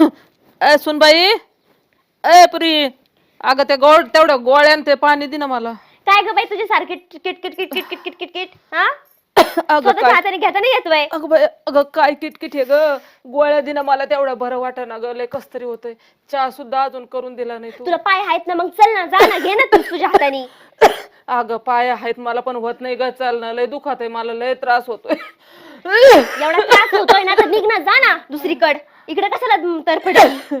ए सुनबाई. ए पुरी. अगं ते गोळ तेवढं गोळ्यान ते पाणी दे ना मला. काय ग बाई तुझे सारखे किट किट किट किट किट किट किट किट हा? अगं स्वतःच्या काय? हाताने घेता नाही येत बाई. अगं बाई अगं काय किटकिट हे ग? गोळ्या दिना मला तेवढं बरं वाटत ना ग. लय कस तरी होतंय. चहा सुद्धा अजून करून दिला नाही तू. तुला पाय आहेत ना मग चल ना जा ना घे ना तू तुझ्या हाताने. अगं पाय आहेत मला पण होत नाही ग चालणं लय दुखात आहे मला लय त्रास होतोय. एवढा त्रास होतोय ना तर निघ ना जा ना दुसरीकड. इकडे कशाला तरफडी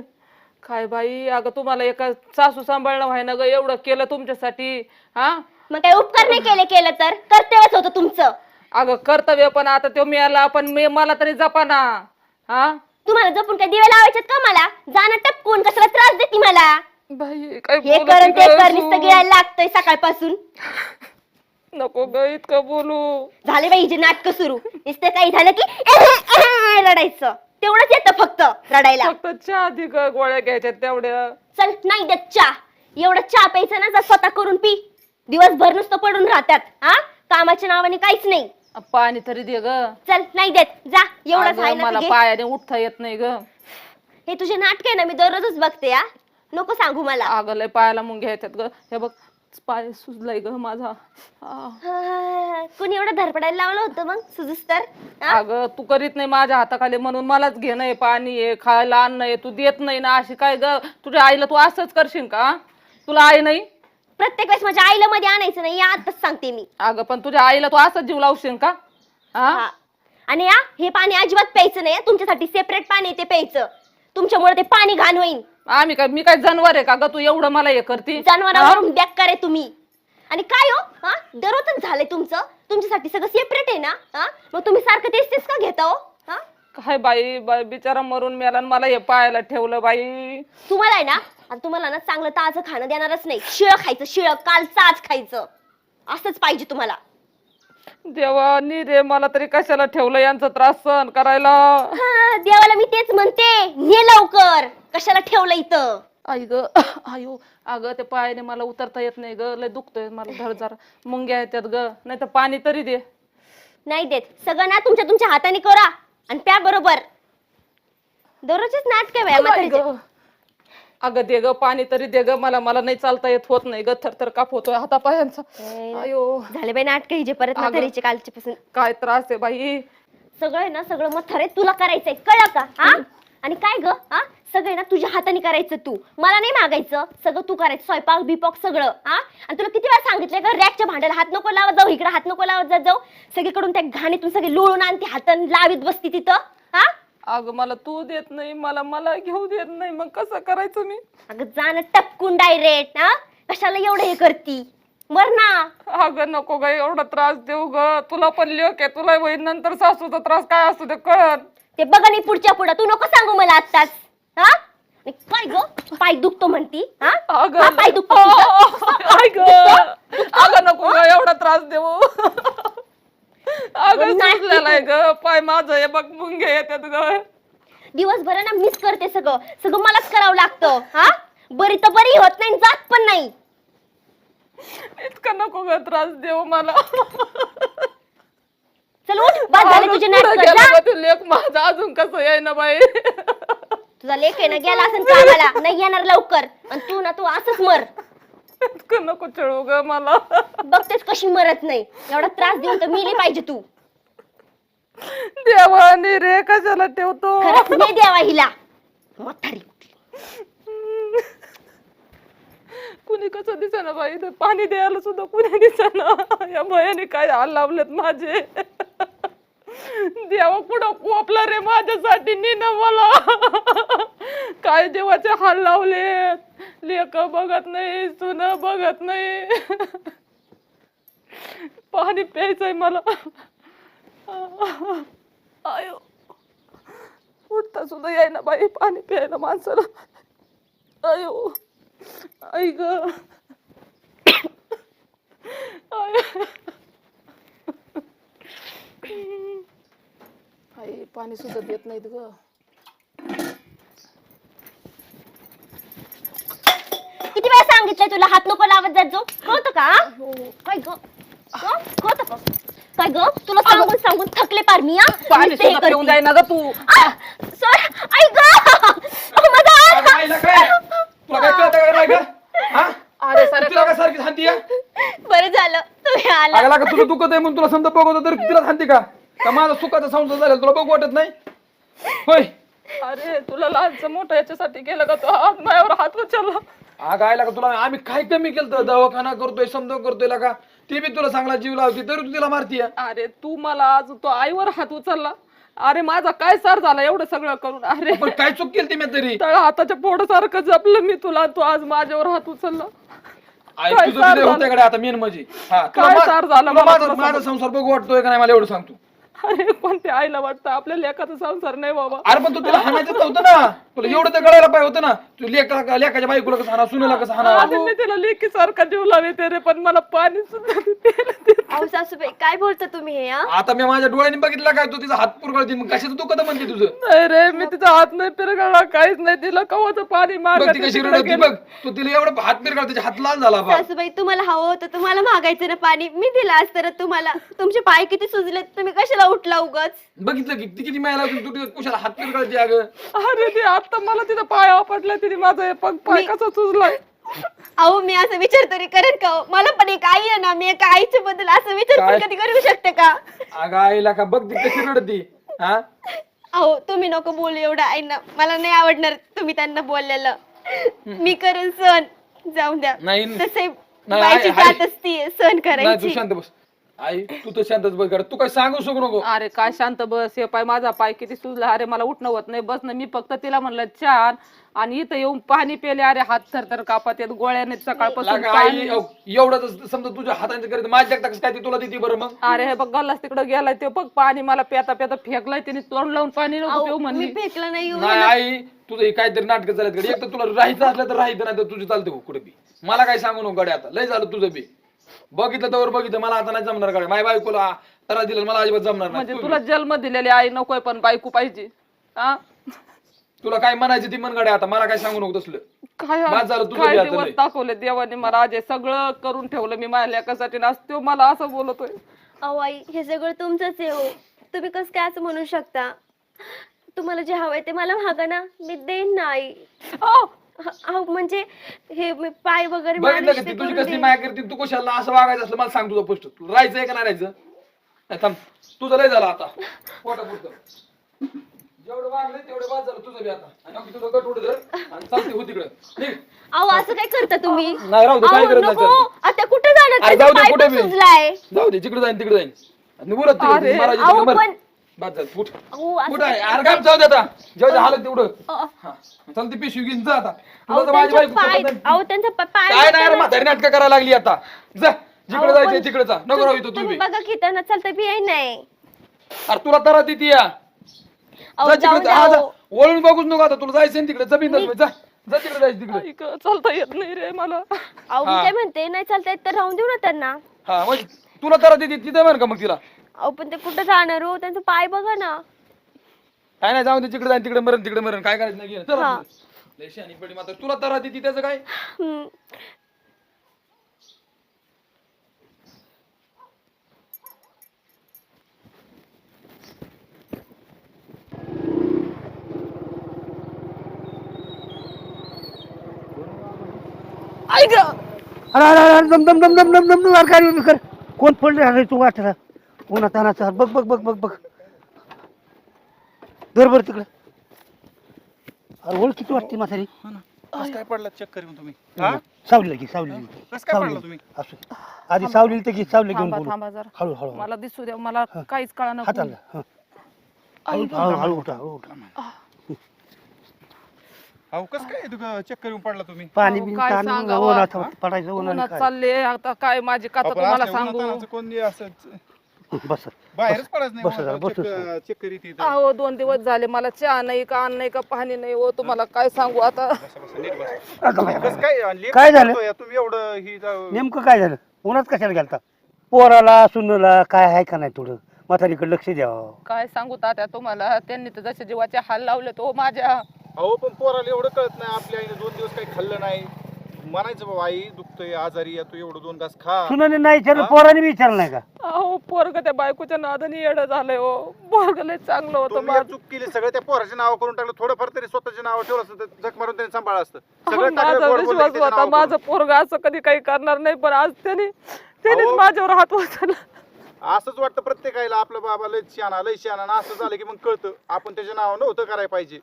काय बाई अगं तुम्हाला एका सासू सांभाळणं व्हाय ना ग एवढं केलं तुमच्यासाठी हा? मग काय उपकार नाही केले केलं तर? कर्तव्यच होतं तुमचं. अगं कर्तव्य पण आता तो मिळाला पण मी मला तरी जपा ना हा? तुम्हाला जपून काय दिवे लावायच्यात का मला? जाणं टपकून कशाला त्रास देते मला? बाई काय हे बोलते कर ते ग कर तू? नुसतं गिळायला लागतंय सकाळपासून. नको ग इतकं बोलू. झाले बाई जे नाटक सुरू. नुसतं काही झालं की रडायचं. तेवढंच येतं फक्त रडायला. फक्त चहा ग गोळ्या घ्यायच्या तेवढ्या. चल नाही देत चहा. एवढं चहा प्यायचं ना जा स्वतः करून पी. दिवसभर नुसतं पडून राहतात हा? कामाच्या नावाने काहीच नाही. पाणी तरी दे ग. चल नाही देत. जा एवढंच अगं, आहे ना मला घे. पायाने उठता येत नाही ग. हे तुझे नाटक आहे ना मी दररोजच बघते हा? नको सांगू मला. अगं लय पायाला मुंग्या घ्यायच्यात ग. हे बघ पाय सुजलाय ग माझा. आ. कोणी एवढं धडपडायला लावलं होतं मग सुजूस तर? हा? अगं तू करीत नाही माझ्या हाताखाली म्हणून मलाच घेणं आहे पाणी आहे खायला अन्न आहे तू देत नाही ना अशी काय ग? तुझ्या आईला तू असंच करशील का तुला आई नाही? प्रत्येक वेळेस माझ्या आईला मध्ये आणायचं नाही आताच सांगते मी. अगं पण तुझ्या आईला तू असंच जीव लावशील का हा? हा. आणि या हे पाणी अजिबात प्यायचं नाही हं. तुमच्यासाठी सेपरेट पाणी आहे ते प्यायचं. तुमच्यामुळे ते पाणी घाण होईल आम्ही काय मी काय जनावर आहे का ग? तू एवढं मला हे करते. जनावरावरून बेकार आहे तुम्ही. आणि काय हो? हा? दररोजच झालंय तुमचं? तुमच्यासाठी सगळं सेपरेट आहे ना? हा? मग तुम्ही सारखं तेच तेच का घेता हो? हा? काय बाई बाई बिचारा मरून मेला आणि मला हे पायाला ठेवलं बाई. तुम्हाला आहे ना? आता तुम्हाला ना चांगलं ताजं खाणं देणारच नाही. शिळ खायचं शिळ काल चाच खायचं. असंच पाहिजे तुम्हाला. देवा नी रे मला तरी कशाला ठेवलं? यांचा त्रास सहन करायला. हा, देवाला मी तेच म्हणते. ने लवकर. कशाला ठेवलं इथं? आई ग आयो अगं ते पायाने मला उतरता येत नाही ग. लय दुखतोय मला धड जरा. मुंग्या येतात ग. नाही तर पाणी तरी दे. नाही देत. सगळं ना तुमच्या तुमच्या हाताने करा. आणि प्या बरोबर. दररोजच नाटक आई म्हातारीचे. ग. अगं दे ग. पाणी तरी दे ग. मला मला नाही चालता येत होत नाही ग. थरथर काप होतोय हातापायांचा. अयो झाले बाई नाटक हिजे परत अगं. म्हातारीचे कालचे पासून काय त्रास आहे बाई. सगळं आहे ना सगळं मग थरे तुला करायचंय. कळलं का? हा? आणि काय ग? हा? सगळं ना तुझ्या हाताने करायचं तू. मला नाही मागायचं. सगळं तू करायचं. स्वयंपाक बिपाक सगळं हा? आणि तुला किती वेळा सांगितलंय का रॅकच्या भांड्याला हात नको लावत जाऊ इकडे हात नको लावत जात जाऊ. सगळीकडून त्या घाणीतून सगळे लोळून आणि ती हातान लावीत बसती तिथं हा? अगं मला तू देत नाही मला मला घेऊ देत नाही. मग कसं करायचं मी? अगं जाणं टपकून डायरेक्ट हा? कशाला एवढं हे करती? मर ना. अगं नको ग एवढा त्रास देऊ ग. तुला पण आहे. तुला होईल नंतर सासूचा त्रास काय असतो ते कळत ते बघा नाही पुढच्या पुढं. तू नको सांगू मला आत्ताच. हा? आणि काय ग पाय दुखतो म्हणती हा? अगं. हा, पाय दुखतो तुझा? अगं नको ग एवढा त्रास देऊ. अगं नाही. सुजलेला आहे ग. पाय माझं हे बघ मुंगे येतात ग. दिवसभर ना मिस करते सगळं. सगळं मलाच करावं लागतं हा? बरी तर बरी होत नाही आणि जात पण नाही. इतका नको ग त्रास देऊ मला. चल उठ बाद झाले अगं, तुझे पुढं नाटक गेला ते लेक माझा अजून कसं येईना बाई. तुझा लेख आहे ना गेला असं कामाला. नाही येणार लवकर. आणि तू ना तू असंच मर. इतकं नको चळू ग मला. बघतेच कशी मरत नाही. एवढा त्रास देऊन तर मिली पाहिजे तू. देवानी रे कशाला ठेवतो? खरंच नाही द्यावा हिला. म्हातारी कुणी कसं दिसेना बाई इथं पाणी द्यायला सुद्धा कुणी दिसेना. या भयाने काय हाल लावलेत माझे. देवा कुठं कोपला रे माझ्यासाठी? निन मला. काय देवाचे हाल लावले? लेख बघत नाही सुन बघत नाही. पाणी प्यायचंय मला. आयो. उठता सुद्धा यायना बाई पाणी प्यायला माणसाला. अयो आई ग. आई पाणी सुद्धा देत नाहीत ग. किती वेळा सांगितलं तुला? हात नको लावत जात जो कळतं का हो. काय ग? काय ग? तुला सांगून सांगून थकले पार मी तू. आ, बरं झालं. तुम्ही आला. तुला दुखत आहे म्हणून तुला समजा बघवतो तर तिला सांगते का? का माझा सुखाचा संसार झाला तुला बघू वाटत नाही? होय. अरे तुला लहानचं मोठं याच्यासाठी केलं का तो? हात माझ्यावर हात उचलला. आग आयला का तुला? आम्ही काय कमी केलं दवाखाना करतोय समजा करतोय का ती बी तुला चांगला जीव लावते तरी तू तिला मारतीय. अरे तू मला आज तो आईवर हात उचलला. अरे माझा काय सार झाला एवढं सगळं करून? अरे पण काय चूक केली मी तरी? तळ हाताच्या पोटासारखं जपलं मी तुला तू आज माझ्यावर हात उचलला. आई काय तुझं सार बी झालं? होत्याकडे आता मेन म्हणजे. हा तुला काय मा- सार झालं तुला मला माझा तुला माझा संसार बघू वाटतोय का नाही? मला एवढं सांगतो अरे पण ते आईला वाटतं? आपल्या लेखाचा संसार नाही बाबा. अरे पण तू तिला हाणायचं नव्हतं ना. तुला एवढं तर कळायला पाहिजे होतं ना. तू लेका लेकाच्या बायकोला कसं हाना सुनेला कसं हाना आधी मी तिला लेकी सारखा जीव लावते रे पण मला पाणी सुद्धा देते. रे. अहो सासूबाई काय बोलता तुम्ही हे हा? आता मी माझ्या डोळ्याने बघितलं काय तू तिचा हात पुरगळते मग कशाचं तू कधी म्हणते तुझं? नाही रे मी तिचा हात नाही पिरगळला काहीच नाही तिला कवाचं पाणी बघ मागत ती कशी रडत बघ. तू तिला एवढं हात पिरगळ त्याच्या हात लाल झाला बा. सासूबाई तुम्हाला हवं होतं तुम्हाला मागायचं ना पाणी. मी दिलं असतं ना तुम्हाला. तुमचे पाय किती सुजलेत तुम्ही कशाला उठला उगाच? बघितलं की ती किती मायला होती, तू कुशाला हात पिरगळते अगं. अरे ते आता मला तिथं पाया पडला तिने माझा हे पग पाय कसा सुजलाय? अहो मी असं विचार तरी करेन का? हो? मला पण एक आई आहे ना मी एका आईच्या बद्दल असं विचार काय? पण कधी करू शकते का? अगं आईला का बघ ती कशी रडती हा? अहो तुम्ही नको बोलू एवढं आईना मला नाही आवडणार तुम्ही त्यांना बोललेलं. मी करेन सण. जाऊन द्या. नाही. तसे नाही, बायची आई- आई- जात असती सण नाही तू करायची. शांत बस. आई तू तर शांतच बघ तू काय सांगू शकू नको? अरे काय शांत बस हे पाय माझा पाय किती सुजला. अरे मला उठणं होत नाही बस ना. मी फक्त तिला म्हणलं छान. आणि इथं येऊन पाणी पेले अरे हात थरथर कापत येत गोळ्याने सकाळपासून लागा एव- एवढं तर समजा तुझ्या हाताने करत माझ्या कसं काय ती तुला देते बरं मग? अरे हे बघ गल्लास तिकडे गेलाय ते बघ पाणी मला पेता पेता फेकलाय तिने तोंड लावून पाणी नको पिऊ अहो, म्हणली. मी फेकलं नाही हो. नाही आई तुझं हे काहीतरी नाटक चालत गडी एक तर तुला राहायचं असलं तर राहायचं नाही तर तुझं चालतं कुठे बी. मला काय सांगू नको गड्या आता. लय झालं तुझं बी. बघितलं तर बघितलं मला आता नाही जमणार गड्या माझ्या बायकोला तरा दिलं मला अजिबात जमणार म्हणजे नाही तुला जन्म दिलेली आई नकोय पण बायको पाहिजे. हा? तुला काय म्हणायचं ती मन गड्या आता? मला काय सांगू नको तसलं. काय झालं तुझं काय बी आता दिवस लय. दाखवले देवाने मला आज? हे सगळं करून ठेवलं मी माझ्या लेकासाठी ना आज तो मला असं बोलतोय. अहो आई हे सगळं तुमचंच आहे हो. तुम्ही कसं काय असं म्हणू शकता? तुम्हाला जे हवंय ते मला मागा ना. मी देईन ना आई. अहो, ह- अहो म्हणजे हे मी पाय वगैरे बघितलं का ते? तुझी कसली. माया करते? तू कशाला असं वागायचं असलं मला सांग तुझं पोस्ट. तुला राहायचंय का नाही राहायचं? नाही थांब. तुझं लय झालं आता. पोटा पुरतं. जेवढं वागलं तेवढं बाद झालं तुझं बी आता. आणि तुझं उडत आणि चालते हो तिकडं. निघ. अहो असं काय करता तुम्ही? नाही राहू दे काय अहो, करत नाही नको आता कुठे जाणार? अरे त्याचा जाऊ दे, पाय कुठे पण बी. सुजलाय. जाऊ दे जिकडे जाईन तिकडे जाईन. आणि बोलत अरे, अहो. पण- बाद झालं फुट अहो असं कुठं आहे अरे काय जाऊ दे आता. जेवढं हालत तेवढं. अहो, हा. चालते पिशवी घेऊन जा आता. अहो, तुला तर माझी त्यांचा बायको पाय पटत नाही. अहो त्यांचा पा- पाय काय नाही अरे दुखताना- म्हातारी नाटकं करायला लागली आता. जा जिकडे अहो, जायचंय पण तिकडे जा. नको राहू इथं तू तुम्ही बघा की त्यांना चालता बी आहे नाही. अरे तुला तरा देते या. अहो, जा जाऊ तिकडे द्या, जा, जा. अहो. वळून बघूच नको आता. तुला जायचं तिकडे. जमीन जा. जा तिकडे जायचं तिकडे. ऐक, चालता येत नाही रे मला. अहो मी हा. काय म्हणते नाही चालता येत तर राहून देऊ ना त्यांना. हा म्हणजे तुला तरा देते तिथे म्हण का मग तिला? अहो पण ते कुठं जाणार हो त्यांचा पाय बघा ना काय नाही जाऊन दे तिकडे जाईन तिकडे मरण तिकडे मरण काय करायचं नाही घे. चला हा. पुढे. लय शहाणी पडी मात्र तुला तरा देते त्याचं काय हम्म. ऐक अरे अरे अरे दम दम दम दम दम दम दम अरे काय कर कोण पडले अरे तू वाटला उन्हात तानाचा बघ बघ बघ बघ बघ. दर बर तिकडे. अरे ओळख किती वाटते म्हातारी. कसं काय पडला चेक करून तुम्ही? हा? सावलीला घे सावलीला घे. कसं काय पडला सावलीला. तुम्ही? असू दे. आधी सावलीला तर घे सावली घेऊन थांबा बोलू. थांबा जरा. हळू हळू मला दिसू द्या मला काहीच कळा हाताला हं. हळू हळू हळू उठा हळू उठा. अहो कसं काय चेक करून पडला तुम्ही? पाणी अहो, बिन काय ताण सांगावं? उन्हात पडायचं उन्हाने उन्हात काय? चालले आता काय माझी कथा तुम्हाला सांगू? कोणी असं बस बाहेरच पडायचं बस जरा, बस नाही. जरा. चेक करीत इथं. अहो दोन दिवस झाले मला चहा नाही का अन्न नाही का पाणी नाही हो तुम्हाला काय सांगू आता? बसा, बसा, नीट बसा. अगं बाई, कसं काय झालं? तुम्ही एवढं ही नेमकं काय झालं? उन्हात कशाला गेलता? पोराला सुनला काय आहे का नाही थोडं? म्हातारीकडे लक्ष द्यावं काय सांगू तात्या तुम्हाला? त्यांनी तर जसे जीवाचे हाल लावले तो माझ्या. अहो पण पोराला एवढं कळत नाही आपल्या आईने दोन दिवस काही खाल्लं नाही. म्हणायचं बाबा आई दुखतोय आजारी आहे, तू एवढं दोन घास खा. सुनाने नाही विचारलं पोराने विचारलं नाही का? अहो पोरग त्या बायकोच्या नादाने येडं झालंय हो. पोरग लय चांगलं होतं तुम्ही माझं. चूक केली सगळं त्या पोराचे नाव करून टाकलं थोडंफार तरी स्वतःचे नाव ठेवलं असतं तर झक मारून त्यांनी सांभाळलं असतं. अहो, सगळं टाकलं माझा गोड बोललं की विश्वास होता माझं पोरग असं कधी काही करणार नाही पण आज त्याने त्यानेच अहो. माझ्यावर हात उचलला करून. असंच वाटतं प्रत्येकाला आपलं बाबा लय शाना लय शाना आणि असं झालं की मग कळतं आपण त्याच्या नाव नव्हतं करायला पाहिजे.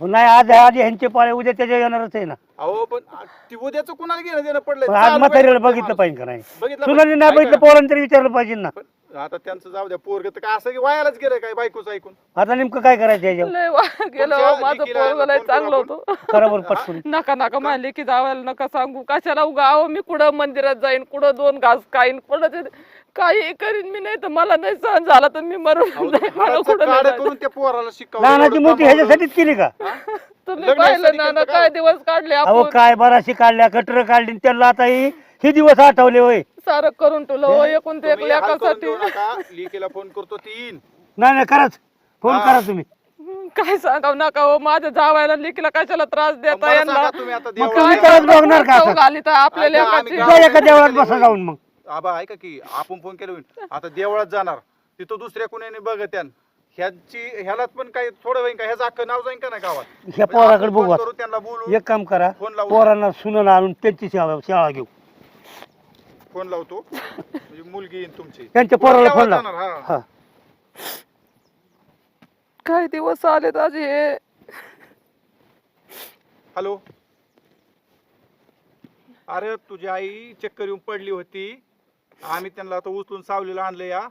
नाही आज आज ह्यांचे पाळे उद्या त्याच्या येणारच आहे ना. अहो पण आ- ती उद्याचं कुणाला घेणं देणं पडलंय? पण आज चालू म्हातारीला बघितलं. पाहिजे का नाही? बघितलं सुनाने नाही पाहिजे. बघितलं पोराने तरी विचारलं पाहिजे ना. पण आता त्यांचं जाऊ द्या पोरग तर काय असं की वायालाच गेलं काय बायकोच ऐकून आता नेमकं काय करायचं याच्यावर लय वा गेलं तुमच्या हो, माझं लेकीला पोरग लय फोन करू चांगलं. होतं करा बरं पटकन नका नका माझ्या लेकी जावायला नका सांगू कशाला उगा अहो मी कुठं मंदिरात जाईन कुठं दोन घास खाईन कुठं ते- काही करीन मी नाही तर मला नाही सहन झाला तर मी मरून अहो, जाईन. मला हाडाचं कुठं नाही काढं जायचं. करून त्या पोराला शिकवलं लहानाची एवढं मोठी कमावलं. ह्याच्यासाठीच केली का तुम्ही पाहिलं ना केलं का? काय दिवस काढले अहो आपण काय बराशी काढल्या कटर काढली त्याला आता ही हे दिवस आठवले होय. सारं करून ठेवलं हो एकूण ते एक तुम्ही हाल करून लेकासाठी देऊ नका. लेकीला फोन करतो ती येईन नाही नाही कराच फोन हा. करा तुम्ही. काय सांगाव नका हो माझ्या जावायला लेकीला कशाला त्रास देता मला यांना सांगा तुम्ही आता मग देवाला- तुम्ही तरच बघणार का? घाली तर आपल्या ऐका, आम्ही लेकाची गावात जा एका देवळात बसा जाऊन मग. आबा ऐका की आपण फोन केला होईल आता देवळात जाणार. तिथं दुसऱ्या कोणी बघत यान ह्याची ह्यालाच पण काही थोडं होईन का? ह्याचं अख्खं नाव जाईन का नाही गावात? ह्या म्हणजे पोराकडे बघू फोन आता. करू त्यांना बोलू. एक काम करा फोन लावू. पोरांना सुनन आणून त्यांची शाळा शाळा घेऊ. फोन लावतो. म्हणजे मुलगी येईन तुमची. त्यांच्या पोराला फोन लाव. हा. काय दिवस आले आज हे? हॅलो. अरे तुझी आई चक्कर येऊन पडली होती. आम्ही त्यांना आता उचलून सावलीला आणलं या.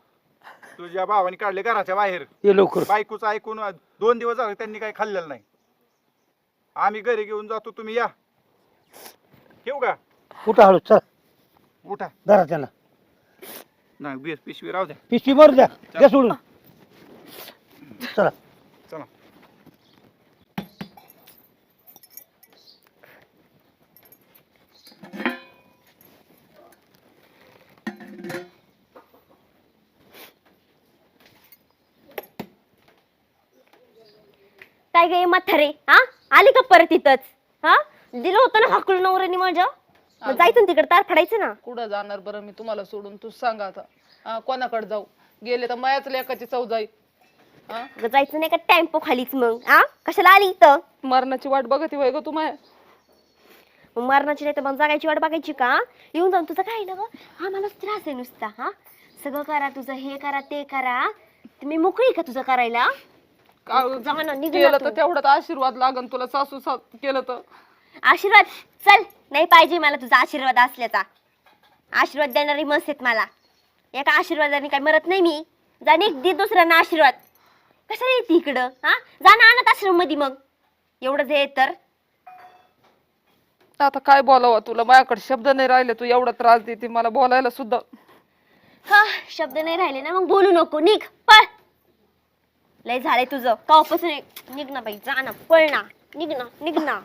तुझ्या भावाने काढले घराच्या बाहेर. ये लवकर. बायकोचं ऐकून दोन दिवस झाले त्यांनी काही खाल्लेलं नाही. आम्ही घरी घेऊन जातो तुम्ही या. ठेवू का? कुठं हळू चल. उठा. धरा त्यांना. नाही बेस पिशवी राहू द्या. पिशवी मारू द्या द्या सोडून. चला. चला. काय गे म्हातारे? हा? आली का परत इथंच? हा? दिलं होतं ना हाकलून नवऱ्याने माझ्या मग जायचं ना तिकडे तार फाडायचं ना. कुठं जाणार बरं मी तुम्हाला सोडून? तू सांगा आता. हा, कोणाकडे जाऊ? गेले तर मायाच लेकाची चव हा? अगं जायचं नाही का टेम्पो खालीच मग? हा? कशाला आली इथं? मरणाची वाट बघत होय ग मग मरणाची नाही तर मग जगायची वाट बघायची का? येऊन जाऊन तुझं काय ना ग? हा मला त्रास आहे नुसता हा? सगळं करा तुझं हे करा ते करा. तर मी मोकळी का तुझं करायला? जा ना, निघ ना केलं तर तू. तेवढाच आशीर्वाद लागन तुला सासू सास केलं तर. आशीर्वाद? चल नाही पाहिजे मला तुझा आशीर्वाद असल्याचा. आशीर्वाद देणारी मस्त आहेत मला. एका आशीर्वादाने काय मरत नाही मी. जा निघ दे दुसऱ्यांना आशीर्वाद. कशाला येते इकडं? हा? जा ना अनाथ आश्रममध्ये मग. एवढं जे तर. आता काय बोलावं तुला? माझ्याकडे शब्द नाही राहिले. तू एवढा त्रास देते मला बोलायला सुद्धा. हा शब्द नाही राहिले ना मग बोलू नको. निघ पळ. लय झालंय तुझं. कापासून निघ ना बाई जा ना पळ ना. निघ ना निघ ना.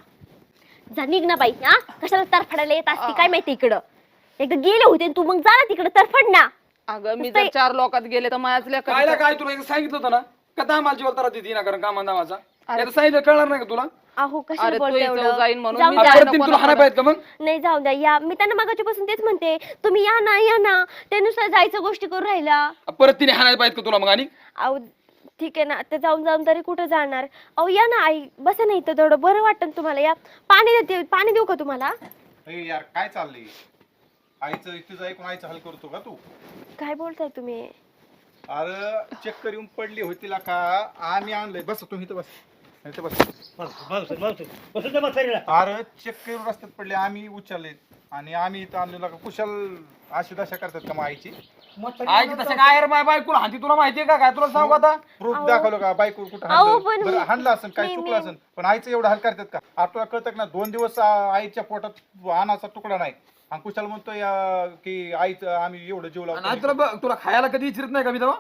जा निघ ना बाई. हा? कशाला तरफडायला येत असते? काय माहिती इकडं? एकदा गेले होते तू मग जा ना तिकडं तरफड ना. अगं मी जर चार लोकात गेले तर माझ्याच कायला काय तुला? एकदा सांगितलं होतं ना? का दामाला जीवाला तारा देते ना कारण कामा दामाचा एकदा सांगितलं कळणार नाही का तुला? अहो कशाला अरे, बोलते तू इथं एवढं? जाईन म्हणून जाऊ मी द्या. जाईन. परत तिने तुला हाणाय पाहिजे का मग? नाही जाऊ द्या. या मी त्यांना मागाच्यापासून तेच म्हणते. तुम्ही या ना या ना. त्यानुसार जायचं गोष्टी करून राहिला. परत तिने हाणायला पाहिजे का तुला मग आणि? अहो ठीक आहे ना ते जाऊन जाऊन तरी कुठं जाणार? अहो या ना आई बसा नाही तर थोडं बरं वाटेल तुम्हाला या. पाणी देते पाणी देऊ का तुम्हाला? यार काय चाललंय? आईचं तुझं ऐकून आईचं हल करतो का तू? काय बोलताय तुम्ही? अरे चक्कर येऊन पडली होती ला का आम्ही आणलंय. बस तुम्ही इथं बस. इथं बस. बस बस बस त्या म्हातारीला. अरे चक्कर येऊन रस्त्यात पडले आम्ही उचलले. आणि आम्ही इथं आणलेला का कुशल अशी दशा करतात का मग आईची? ऐक तसं काय रे माझ्या बायकोला हाती तुला माहितीये का? काय तुला सांगू आता? प्रूफ दाखवलं का? बायको कुठं अहो, हाणलं? पण बरं हाणलं असेल काय मी- चुकलं मी- असेल पण आईचं एवढं हाल करतात का? आपल्याला कळतं का ना दोन दिवस आ, आईच्या पोटात आणाचा तुकडा नाही. आणि कुशाल म्हणतोय आ, की आईचं आम्ही एवढं जीव आणि लावतो तुला ब- तुला खायला कधी विचारत नाही का मी तेव्हा?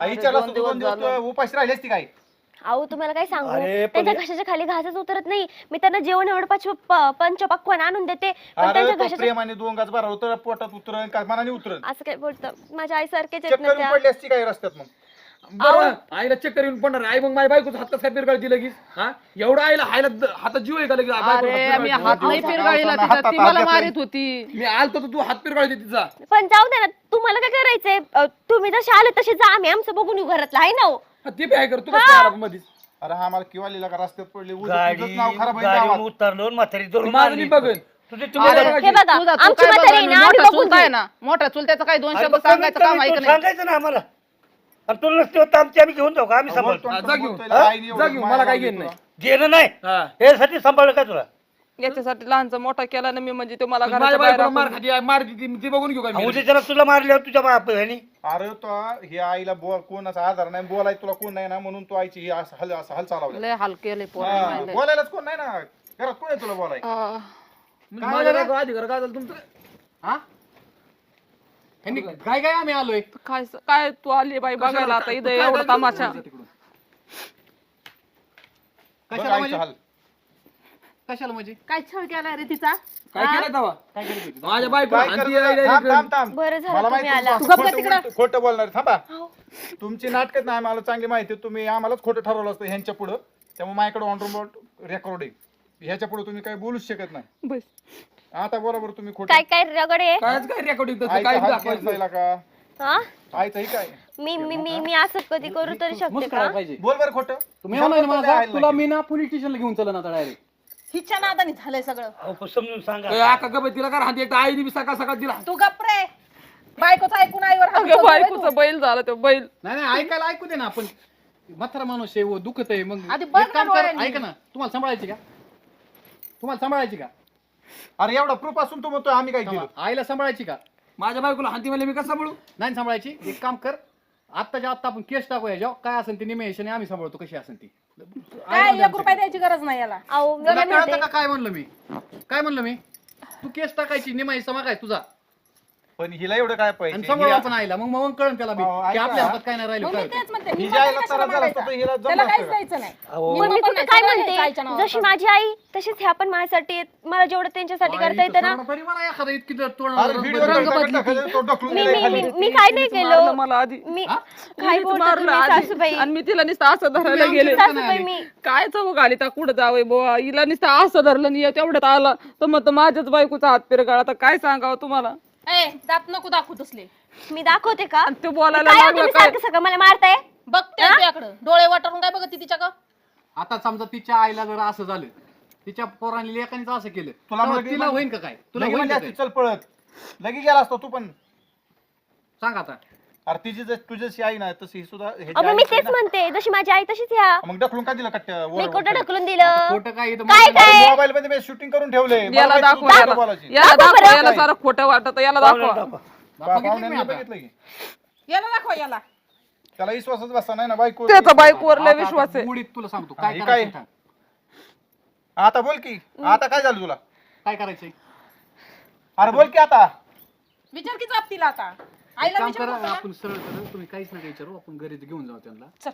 आईच्या दोन दिवस. उपाशी राहिली असती काय? अहो तुम्हाला काय सांगू? अरे, पण त्यांच्या हे- घशाच्या खाली घासच उतरत नाही. मी त्यांना जेवण एवढं पाच पंचपक्वान आणून देते. पण अरे त्यांच्या तो घशाच्या प्रेमाने दोन गाज भरा उतर पोटात उतरण का मनाने उतरण असं काय बोलतं? माझ्या आई सारखेच आहेत चक्कर त्या पडली असती काय रस्त्यात मग? बरं आईला चक्कर येऊन पडणार. आई मग माझ्या बायकोच हात कसा पिरगाळ लगेच. हा? एवढा आईला आईला द- हातात जीव आहे का लगेच? बायकोला अरे हात मी हात. नाही पिरगाळीला हातात तिचा. ती हात मला घेतलाय. मारित होती. मी आलतो तर तू हात पिरगाळ दे तिचा. पण जाऊ दे ना. तुम्हाला काय करायचंय? अ, तुम्ही जसे आले तसे जा. आम्ही आमचं बघून येऊ घरातलं. आहे ना हो. ती बी आहे कर तू कसं आला मधीच अरे हा मला किंवा लिहिला का रस्त्यात पडली उद्या गाडी तुझंच नाव खराब होईल गाडीवर गावात. उतरलो आणि म्हातारी धरून माझं मी आणली. बघेन तुझे तुम्ही अरे, बघा. हे बघा तुझा तू आमची काय म्हातारी आहे बघा, ना आम्ही मोठा बघून चुलता आहे घेऊ. ना मोठा चुल त्याचं काय दोन अरे शब्द मग सांगायचं काम नाही सांगायचं ना आम्हाला आणि तुला नसते होत आमची आम्ही घेऊन जाऊ का आम्ही सांभाळतो हा, ना, जा घेऊन. बोलतोय, हा? आईने एवढं जा घेऊन, माया मला काय घेणं नाही. घेणं नाही हा. यासाठी सांभाळलं का तुला याच्यासाठी लहानचा मोठा केला ना मी म्हणजे तो मला माझ्या घराच्या बाहेर बायकोला मार हाकून- खाती आहे, मार ती ती बघून घेऊ का मी? उद्या त्याला तुला मारल्यावर तुझ्या बाप ह्यानी. अरे तो हे आईला बोल कोणाचा आधार नाही बोलाय तुला कोण नाही ना म्हणून तू आईची ही असं हल असं हाल चालवलं. लय हाल केले हा, बोलायलाच कोण नाही ना. घरात कोण आहे तुला बोलाय माझ्या बायकोला अधिकार काय झालं तुमचं? हा? ह्यांनी काय काय आम्ही आलोय? काय काय तू आली बाई बघायला आता? इथं एवढा? तमाशा. कशाला म्हणजे? हाल कशाला म्हणजे? काय छळ केला रे तिचा? काय केलं तेव्हा काय करत होती? माझ्या बायकोला काय हाणती करत आहे, आहे? थांब, direct. थांब, थांब. बरं झालं मला तुम्ही माहिती आला. आहे, तू गप्प खोटं तिकडं. बोलतो- खोटं बोलणार थांबा. तुमची नाटकच नाही मला चांगली माहिती. आहे. तुम्ही आम्हालाच खोटं ठरवलं असतं ह्यांच्या पुढं. त्यामुळे माझ्याकडे ऑन रोड रेकॉर्ड आहे ह्याच्या पुढे तुम्ही काही बोलूच शकत नाही. बस. आता बरोबर तुम्ही खोटं काय काय रगड आहे? कायच काय रेकॉर्डिंग तसं आईचा काय हात दाखवायचं केस का हा? ही काय? मी मी मी मी असं कधी करू तरी शकते का? पाहिजे. बोल बरं खोटं. तुम्ही म्हणा तुला की. मी ना पोलीस स्टेशनला घेऊन चला ना आता डायरेक्ट हिच्या नादाने झालंय सगळं. अहो, पण समजून सांगा. ए, आका गप तिला का हाती एकटा आईने बी सकाळ सकाळ दिला तू गप रे. बायकोचं ऐकून आईवर हात अगं उचलतोय बायकोचा बैल झाला तो बैल. नाही नाही ऐकायला ऐकू दे ना आपण. म्हातारा माणूस आहे व दुखत आहे मग आधी बघ एक काम ना कर डोळ्यांनी. ऐका ना तुम्हाला सांभाळायची का? तुम्हाला सांभाळायची का? अरे एवढा प्रूफ असून तू म्हणतोय आम्ही काय केलं? थांबा. आईला सांभाळायची का? माझ्या बायकोला हाती म्हणले मी कसं सांभाळू? नाही सांभाळायची. एक काम कर आत्ताच्या आत्ता आपण केस टाकू याच्यावर काय असेल ती निमेशने आम्ही सांभाळतो कशी असेल ती. काय एक रुपया द्यायची गरज नाही याला. अहो मी तुला काय कळतं काय म्हणलं मी? काय म्हणलं मी? तू केस टाकायची निमाई समागाय तुझा? पण हिला एवढं काय आणि पाहिजे आपण आईला. मग मग कळण त्याला बी. अहो, की ऐका. आपल्या हातात काय नाही राहिलं मग मी काय तेच म्हणते मी जी आईला कशाला त्रास झाला असता तर हिला मारायचा? जमलं त्याला काहीच असतं. का? द्यायचं नाही. अहो, पण मी पण कुठे नाही, काय सगळं द्यायचं आईच्या म्हणते नावावर जशी. माझी आई तशीच ह्या पण माझ्यासाठी आहेत. मला जेवढं त्यांच्यासाठी करता येतं ना. तरी मला एखादा इतकी जर तोंड अरे व्हिडिओ रंग टाकत- बदली ती. टाकत- तो ढकलून मी काय नाही केलं. मला आधी. मी? काय तिनेच बोलता? मारलं तुम्ही आधी. सासूबाई. आणि मी तिला नुसतं असं धरायला गेले. सासूबाई मी काय चव घाली त्या कुठं जावय बुवा? हिला नुसतं असं धरलं नाही तेवढ्यात आला. तर मग माझ्याच बायकोचा हात पिरगाळा. तर काय सांगावं तुम्हाला? ए दात नको दाखवू तसले. मी दाखवते का? आणि ते बोलायला काय हो लागलं तुम्ही काय? सारखं सगळं मला मारताय? बघते तुझ्याकडं. डोळे वाटरून काय बघत तिच्या का आता समजा तिच्या आईला जर असं झालं तिच्या पोरांनी लेखानीच असं केलं तुला तिला होईन का काय? तुला लगे होईन म्हणली का असती, काय? चल पळत. लगे गेला असतो तू पण. सांग आता. अरे तिची जर तुझ्याशी आई नाही तशी ही सुद्धा ह्याची आई मी तेच ना. म्हणते जशी माझी आई तशीच ह्या मग ढकलून का दिलं कट्ट्या मी कुठं ढकलून दिलं. खोटं काय इथं काय? मोबाईल मध्ये मी शूटिंग करून ठेवले याला दाखव याला बोलायची याला दाखव. याला सारं खोटं वाटत याला दाखवा. पाहुण्यांनी. बघितलं की. याला दाखवा याला. त्याला विश्वासच बसता नाही ना बायको. त्याचा बायकोवर लय आता- विश्वास आहे. बुडीत तुला सांगतो हा, काय हे करायचं काय? सांग. आता बोल की आता काय झालं तुला? काय करायचंय? अरे बोल की आता. विचार की जाप तिला आता. एक आईला काम विचार करा नको. का? आपण सरळ सरळ तुम्ही काहीच नका विचारू आपण घरी घेऊन जाऊ त्यांना. चल.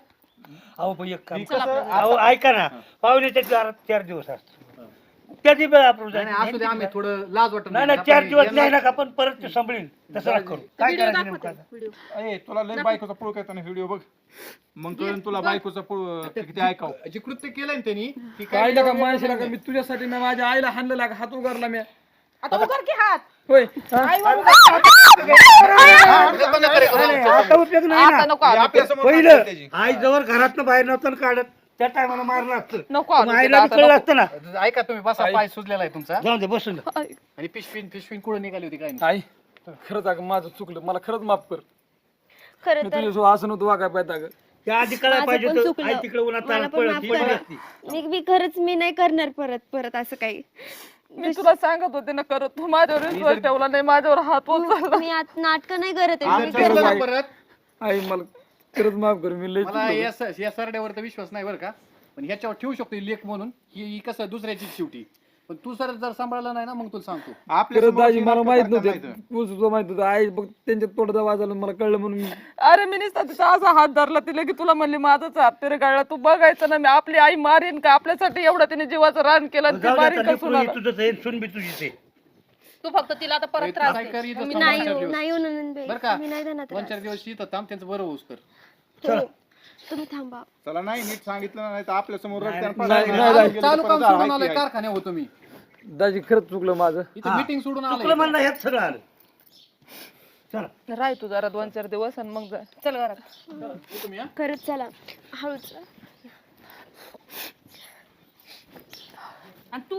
अहो पण एक काम अहो ऐका ना पाहुण्याच्या चार चार दिवस असतो. त्याची वेळ आपण नाही नाही, असू दे आम्ही थोडं लाज वाटत नाही नाही चार दिवस नाही ना आपण परत ते सांभाळीन. तसं नका करू. काय व्हिडिओ करायचं दाखवते नेमकं? व्हिडिओ ए तुला लय बायकोचा पुळ काय व्हिडिओ बघ. मग कळून तुला बायकोचा पुळ किती ऐकाव? जे कृत्य केलंय ना त्यांनी ती काय काय का माणसाला का मी तुझ्यासाठी मी माझ्या आईला हाणलं लागा हात उगारला मी. आता उघड की हात होय? आईवर उघड. नाही, नाही, आता उपयोग नाही आता ना नको आणू ते. आपल्यासमोर पहिलं आई जवळ घरातनं बाहेर नव्हतं काढत त्या टायमाला मारलं असतं नको मग आईला बी आता कळलं नको. असतं ना ऐका तुम्ही बसा पाय सुजलेला आहे तुमचा जाऊ दे बसून. आणि पिशवीन पिशवीन कुठं निघाली होती काय आई खरंच अगं माझं चुकलं मला खरंच माफ कर खरं मी तर असं नव्हतं वागाय पाहिजे अगं त्या आधी कळायला माझं पाहिजे पण होतं. चुकलं. आई तिकडे उन्हात मला ताणात पण पळत माफ पडली करा. असती. मी मी खरंच मी नाही करणार परत परत असं काही मी तुला सांगत होते ना करत तू माझ्यावर विश्वास ठेवला नाही माझ्यावर हात उचलला. मी आता नाटक नाही करत आहे. मी आमच्या करणार. घरात परत? आई मला खरंच माफ कर मी लय मला चुकलो. या स- या सरड्यावर तर विश्वास नाही बरं का. पण ह्याच्यावर ठेवू शकतो ही लेख म्हणून. ही ही कसं दुसऱ्याची शेवटी. पण तू सर जर सांभाळलं नाही ना मग तुला सांगतो. आपल्या खरंच समोर दाजी ती मला नाटकं माहीत करतात नव्हतं. नाही तू सुद्धा माहीत होतं. आई बघ त्यांच्यात तोडदा वाजवलं मला कळलं म्हणून मी अरे मी नुसता तिचा असा हात धरला तिला की तुला म्हणली माझाच हात तरी गाळला. तू बघायचं ना मी आपली आई मारीन का? आपल्यासाठी एवढं तिने जीवाचं रान केलं आणि ती जाऊ दे मारीन आता, का लेकरू ही सुनाला? तुझंच आहे सुन बी तुझीच आहे. तू फक्त तिला आता परत त्रास काय दे. कर इथं मी थांब नाही दोन चार हो, दिवस. नाही हो नंदनबाई. बरं का? मी नाही देणार दोन चार दिवस इथं थांब त्यांचं बरं होऊस कर. चला. तुम्ही थांबा. चला नाही नीट सांगितलं नाही तर आपल्यासमोर नाही, नाही, चालू काम सोडून आलोय कारखाने होतो मी दाजी खरंच चुकलं माझं. इथे मीटिंग सोडून चुकलं आलोय म्हणलं ह्यात सगळं आलं. चला. राह तू जरा दोन चार दिवस आणि मग जा. चल घरात. तुम्ही हा? खरंच चला. हळूच. आणि तू